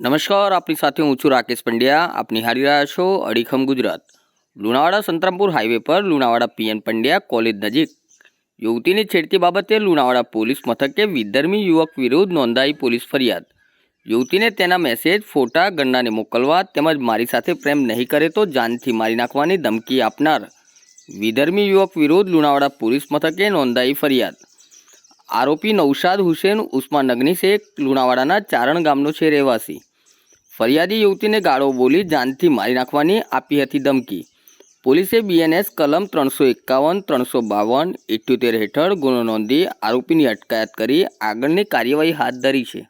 નમસ્કાર, આપની સાથે હું છું રાકેશ પંડ્યા. આપ નિહાળી રહ્યા છો અડીખમ ગુજરાત. લુણાવાડા સંતરામપુર હાઈવે પર લુણાવાડા પીએન પંડ્યા કોલેજ નજીક. યુવતીની છેડતી બાબતે લુણાવાડા પોલીસ મથકે વિધર્મી યુવક વિરુદ્ધ નોંધાઈ પોલીસ ફરિયાદ. યુવતીને તેના મેસેજ ફોટા, ગંડાને મોકલવા તેમજ મારી સાથે પ્રેમ નહીં કરે તો જાનથી મારી નાખવાની ધમકી આપનાર વિધર્મી યુવક વિરુદ્ધ લુણાવાડા પોલીસ મથકે નોંધાઈ ફરિયાદ. આરોપી નૌશાદ હુસેન ઉસ્માન નગની લુણાવાડાના ચારણ ગામનો છે રહેવાસી. ફરિયાદી યુવતીને ગાળો બોલી જાનથી મારી નાખવાની આપી હતી ધમકી. પોલીસે બીએનએસ કલમ ત્રણસો એકાવન, ત્રણસો બાવન ઇઠ્યોતેર હેઠળ ગુનો નોંધી આરોપીની અટકાયત કરી આગળની કાર્યવાહી હાથ ધરી છે.